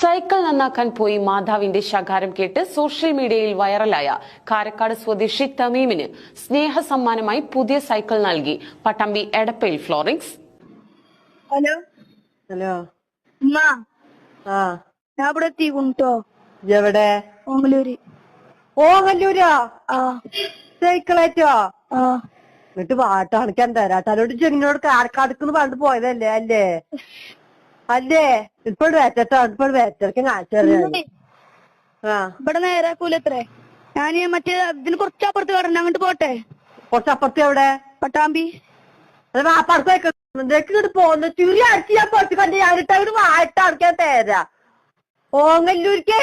Cycle നന്നാക്കാൻ പോയി മാതാവിന്റെ ശകാരം കേട്ട് സോഷ്യൽ മീഡിയയിൽ വൈറലായ കാരക്കാട് സ്വദേശി തമീമിന് സ്നേഹ സമ്മാനമായി പുതിയ സൈക്കിൾ നൽകി. പട്ടമ്പി എടപ്പയിൽ ഫ്ലോറിംഗ്സ് ഹലോ? ഹലോ? ഞാൻ ഇവിടെ എത്തിക്കുട്ടോ എവിടെ ഓങ്ങലൂര് ഓങ്ങല്ലൂരാ. ആ. സൈക്കിളേറ്റോ? ആ. എന്നിട്ട് പാട്ട് അണക്കാൻ തരാ? തലോട് ചെങ്ങിനോട് കാരക്കാടുക്കുന്ന് പറഞ്ഞിട്ട് പോയതല്ലേ അല്ലേ? അല്ലേ? ഇപ്പോഴും വേറ്റട്ടോ ഇപ്പോഴും വേറ്റർക്ക് കാണിച്ചറിയാം ആ. ഇവിടെ നേരാക്കൂലത്രേ. ഞാൻ മറ്റേ ഇതിന് കുറച്ചപ്പുറത്ത് കടന്നു അങ്ങോട്ട് പോട്ടെ? കുറച്ചപ്പുറത്ത് എവിടെ? പട്ടാമ്പി. അത് വാപ്പാർക്ക് വെക്കുന്നുണ്ട് പോകുന്ന ചുരി അടിച്ച് ഞാൻ പുറത്ത് കണ്ടിട്ട് ഞാനിട്ട് അവിടെ വായിട്ട് അടക്കാൻ തേരാ. ഓങ്ങല്ലൂർക്കേ.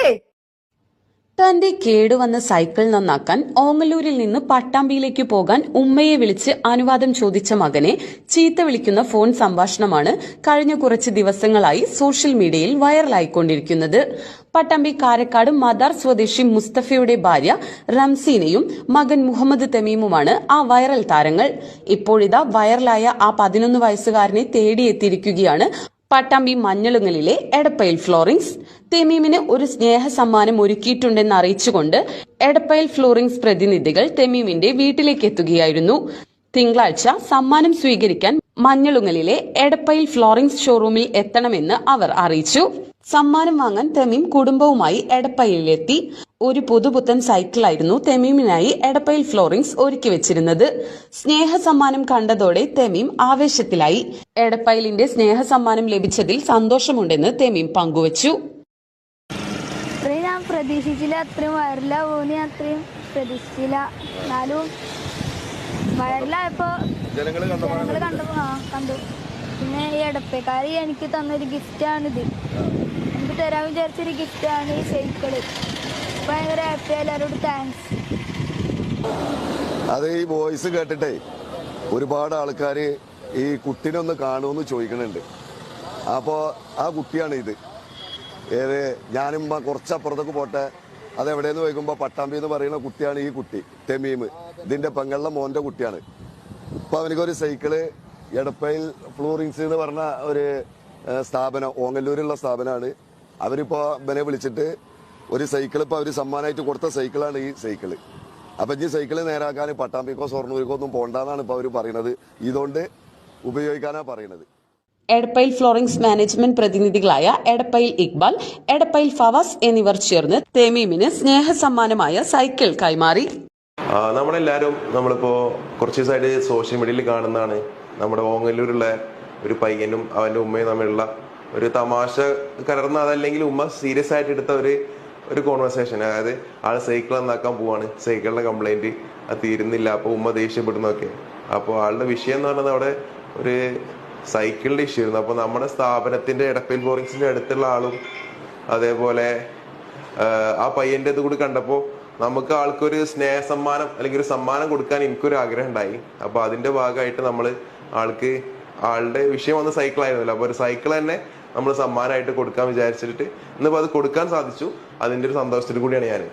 തന്റെ കേടുവന്ന സൈക്കിൾ നന്നാക്കാൻ ഓങ്ങല്ലൂരിൽ നിന്ന് പട്ടാമ്പിയിലേക്ക് പോകാൻ ഉമ്മയെ വിളിച്ച് അനുവാദം ചോദിച്ച മകനെ ചീത്ത വിളിക്കുന്ന ഫോൺ സംഭാഷണമാണ് കഴിഞ്ഞ കുറച്ച് ദിവസങ്ങളായി സോഷ്യൽ മീഡിയയിൽ വൈറലായിക്കൊണ്ടിരിക്കുന്നത്. പട്ടാമ്പി കാരക്കാട് മദാർ സ്വദേശി മുസ്തഫയുടെ ഭാര്യ റംസീനയും മകൻ മുഹമ്മദ് തമീമുമാണ് ആ വൈറൽ താരങ്ങൾ. ഇപ്പോഴിതാ വൈറലായ ആ പതിനൊന്ന് വയസ്സുകാരനെ തേടിയെത്തിയിരിക്കുകയാണ് പട്ടാമ്പി മഞ്ഞളുങ്ങലിലെ എടപ്പയിൽ ഫ്ലോറിംഗ്സ്. തെമീമിന് ഒരു സ്നേഹ സമ്മാനം ഒരുക്കിയിട്ടുണ്ടെന്ന് അറിയിച്ചുകൊണ്ട് എടപ്പയിൽ ഫ്ലോറിംഗ്സ് പ്രതിനിധികൾ തെമീമിന്റെ വീട്ടിലേക്ക് എത്തുകയായിരുന്നു. തിങ്കളാഴ്ച സമ്മാനം സ്വീകരിക്കാൻ മഞ്ഞളുങ്ങലിലെ എടപ്പയിൽ ഫ്ലോറിംഗ്സ് ഷോറൂമിൽ എത്തണമെന്ന് അവർ അറിയിച്ചു. സമ്മാനം വാങ്ങാൻ തെമീം കുടുംബവുമായി എടപ്പയിലെത്തി. ഒരു പുതുപുത്തൻ സൈക്കിളായിരുന്നു തെമീമിനായി എടപ്പയിൽ ഫ്ലോറിംഗ്സ് ഒരുക്കി വെച്ചിരുന്നത്. സ്നേഹ സമ്മാനം കണ്ടതോടെ തെമീം ആവേശത്തിലായി. എടപ്പയിലിന്റെ സ്നേഹ സമ്മാനം ലഭിച്ചതിൽ സന്തോഷമുണ്ടെന്ന് തെമീം പങ്കുവച്ചു. അത്രയും ഞാൻ പ്രതീക്ഷിച്ചില്ല അത്രയും വയറിലാവൂന്ന് ഞാൻ അത്രയും പ്രതീക്ഷിച്ചില്ല. എന്നാലും വയറിലായപ്പോ ജനങ്ങൾ കണ്ടപ്പോ ആ കണ്ടു. പിന്നെ ഈ എടപ്പേക്കാരി എനിക്ക് തന്നൊരു ഗിഫ്റ്റാണിത് എനിക്ക് തരാൻ വിചാരിച്ചൊരു ഗിഫ്റ്റാണ് ഈ സൈക്കിൾ. ഭയങ്കര ഹാപ്പി താങ്ക്സ് അത് ഈ വോയിസ് കേട്ടിട്ടേ ഒരുപാട് ആൾക്കാര് ഈ കുട്ടീനെ ഒന്ന് കാണുമെന്ന് ചോദിക്കണുണ്ട്. അപ്പോ ആ കുട്ടിയാണ് ഇത്. ഏത് ഞാനും കുറച്ചപ്പുറത്തൊക്കെ പോട്ടെ അതെവിടെയെന്ന് ചോദിക്കുമ്പോൾ പട്ടാമ്പി എന്ന് പറയുന്ന കുട്ടിയാണ് ഈ കുട്ടി തെമീം. ഇതിന്റെ പെങ്ങളുടെ മോന്റെ കുട്ടിയാണ്. ഇപ്പൊ അവനിക്കൊരു സൈക്കിൾ എടപ്പയിൽ ഫ്ലോറിങ്സ് എന്ന് പറഞ്ഞ ഒരു സ്ഥാപനം ഓങ്ങല്ലൂരിലുള്ള സ്ഥാപനമാണ് അവരിപ്പോ ഇവനെ വിളിച്ചിട്ട് ഒരു സൈക്കിൾ ഇപ്പൊ അവർ സമ്മാനമായിട്ട് കൊടുത്ത സൈക്കിളാണ് ഈ സൈക്കിൾ അപ്പൊ ഈ സൈക്കിൾ നേരാക്കാൻ പട്ടാമ്പിക്കോ സ്വർണൂരിക്കോ ഒന്നും പോണ്ടെന്നാണ് ഇപ്പൊ അവർ പറയുന്നത്. ഇതുകൊണ്ട് ഉപയോഗിക്കാനാ പറയുന്നത്. എടപ്പയിൽ ഫ്ലോറിംഗ്സ് മാനേജ്മെന്റ് പ്രതിനിധികളായ എടപ്പയിൽ ഇക്ബാൽ എടപ്പയിൽ ഫവാസ് എന്നിവർ ചേർന്ന് തേമീമിന് സ്നേഹ സമ്മാനമായ സൈക്കിൾ കൈമാറി. നമ്മളെല്ലാരും നമ്മളെല്ലാവരും നമ്മളിപ്പോ കുറച്ച് ദിവസമായിട്ട് സോഷ്യൽ മീഡിയയിൽ കാണുന്നതാണ്. നമ്മുടെ ഓങ്ങല്ലൂരുള്ള ഒരു പയ്യനും അവന്റെ ഉമ്മയും തമ്മിലുള്ള ഒരു തമാശ കലർന്ന അതല്ലെങ്കിൽ ഉമ്മ സീരിയസ് ആയിട്ട് എടുത്ത ഒരു ഒരു കോൺവെർസേഷൻ അതായത് ആൾ സൈക്കിൾ നന്നാക്കാൻ പോവാണ്. സൈക്കിളിന്റെ കംപ്ലൈന്റ് അത് തീരുന്നില്ല. അപ്പോൾ ഉമ്മ ദേഷ്യപ്പെടുന്നൊക്കെ അപ്പോൾ ആളുടെ വിഷയം എന്ന് പറയുന്നത് അവിടെ ഒരു സൈക്കിളിന്റെ ഇഷ്യൂ ആയിരുന്നു. അപ്പോൾ നമ്മുടെ സ്ഥാപനത്തിന്റെ ഇടപ്പിൽ ബോറിങ്സിന്റെ അടുത്തുള്ള ആളും അതേപോലെ ആ പയ്യന്റെ ഇത് കൂടി കണ്ടപ്പോ നമുക്ക് ആൾക്കൊരു സ്നേഹ സമ്മാനം അല്ലെങ്കിൽ ഒരു സമ്മാനം കൊടുക്കാൻ എനിക്കൊരു ആഗ്രഹം ഉണ്ടായി. അപ്പൊ അതിന്റെ ഭാഗമായിട്ട് നമ്മൾ ആൾക്ക് ആളുടെ വിഷയം വന്ന സൈക്കിൾ ആയിരുന്നല്ലോ. അപ്പൊ ഒരു സൈക്കിൾ തന്നെ നമ്മൾ സമ്മാനമായിട്ട് കൊടുക്കാൻ വിചാരിച്ചിട്ട് ഇന്നിപ്പോ അത് കൊടുക്കാൻ സാധിച്ചു. അതിന്റെ ഒരു സന്തോഷത്തിൽ കൂടിയാണ് ഞാൻ